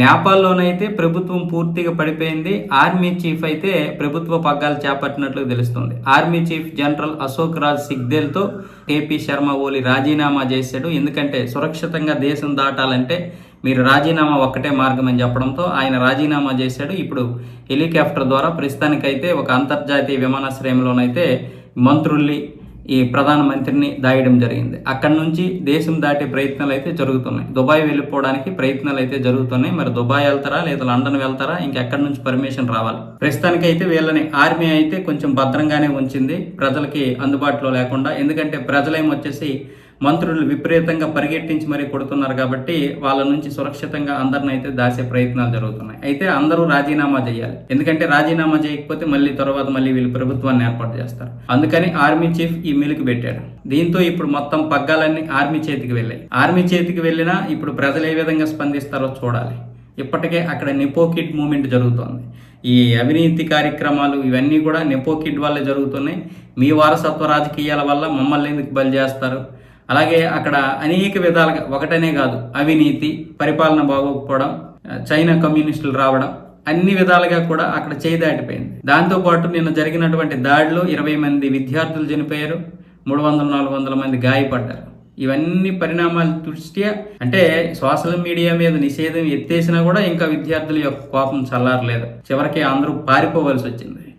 నేపాల్లోనైతే ప్రభుత్వం పూర్తిగా పడిపోయింది. ఆర్మీ చీఫ్ అయితే ప్రభుత్వ పగ్గాలు చేపట్టినట్లు తెలుస్తుంది. Army chief general Ashok Raj సిగ్దేల్తో KP Sharma Oli రాజీనామా చేశాడు. ఎందుకంటే సురక్షితంగా దేశం దాటాలంటే మీరు రాజీనామా ఒక్కటే మార్గం అని చెప్పడంతో ఆయన రాజీనామా చేశాడు. ఇప్పుడు హెలికాప్టర్ ద్వారా ప్రస్తుతానికైతే ఒక అంతర్జాతీయ విమానాశ్రయంలోనైతే మంత్రుల్ని ఈ ప్రధానమంత్రిని దాయడం జరిగింది. అక్కడి నుంచి దేశం దాటే ప్రయత్నాలు అయితే జరుగుతున్నాయి. దుబాయ్ వెళ్ళిపోవడానికి ప్రయత్నాలు అయితే జరుగుతున్నాయి. మరి దుబాయ్ వెళ్తారా? లేదా లండన్ వెళ్తారా? ఇంకెక్కడి నుంచి పర్మిషన్ రావాలి? ప్రస్తుతానికి అయితే వీళ్ళని ఆర్మీ అయితే కొంచెం భద్రంగానే ఉంచింది. ప్రజలకి అందుబాటులో లేకుండా. ఎందుకంటే ప్రజలేమొచ్చేసి మంత్రులు విపరీతంగా పరిగెట్టించి మరీ కొడుతున్నారు కాబట్టి వాళ్ళ నుంచి సురక్షితంగా అందరిని అయితే దాసే ప్రయత్నాలు జరుగుతున్నాయి. అయితే అందరూ రాజీనామా చేయాలి. ఎందుకంటే రాజీనామా చేయకపోతే మళ్ళీ తర్వాత మళ్ళీ వీళ్ళు ప్రభుత్వాన్ని ఏర్పాటు చేస్తారు. అందుకని ఆర్మీ చీఫ్ ఈ మెలుకు పెట్టాడు. దీంతో ఇప్పుడు మొత్తం పగ్గాలన్నీ ఆర్మీ చేతికి వెళ్ళాయి. ఆర్మీ చేతికి వెళ్ళినా ఇప్పుడు ప్రజలు ఏ విధంగా స్పందిస్తారో చూడాలి. ఇప్పటికే అక్కడ నెపోకిడ్ మూమెంట్ జరుగుతోంది. ఈ అవినీతి కార్యక్రమాలు ఇవన్నీ కూడా నెపోకిడ్ వల్లే జరుగుతున్నాయి. మీ వారసత్వ రాజకీయాల వల్ల మమ్మల్ని ఎందుకు బలి చేస్తారు? అలాగే అక్కడ అనేక విధాలుగా ఒకటనే కాదు అవినీతి పరిపాలన బాగోకపోవడం చైనా కమ్యూనిస్టులు రావడం అన్ని విధాలుగా కూడా అక్కడ చేయి దాటిపోయింది. దాంతోపాటు నిన్న జరిగినటువంటి దాడిలో ఇరవై మంది విద్యార్థులు చనిపోయారు మూడు వందల నాలుగు వందల మంది గాయపడ్డారు. ఇవన్నీ పరిణామాల దృష్ట్యా అంటే సోషల్ మీడియా మీద నిషేధం ఎత్తేసినా కూడా ఇంకా విద్యార్థుల యొక్క కోపం చల్లారలేదు. చివరికి అందరూ పారిపోవలసి వచ్చింది.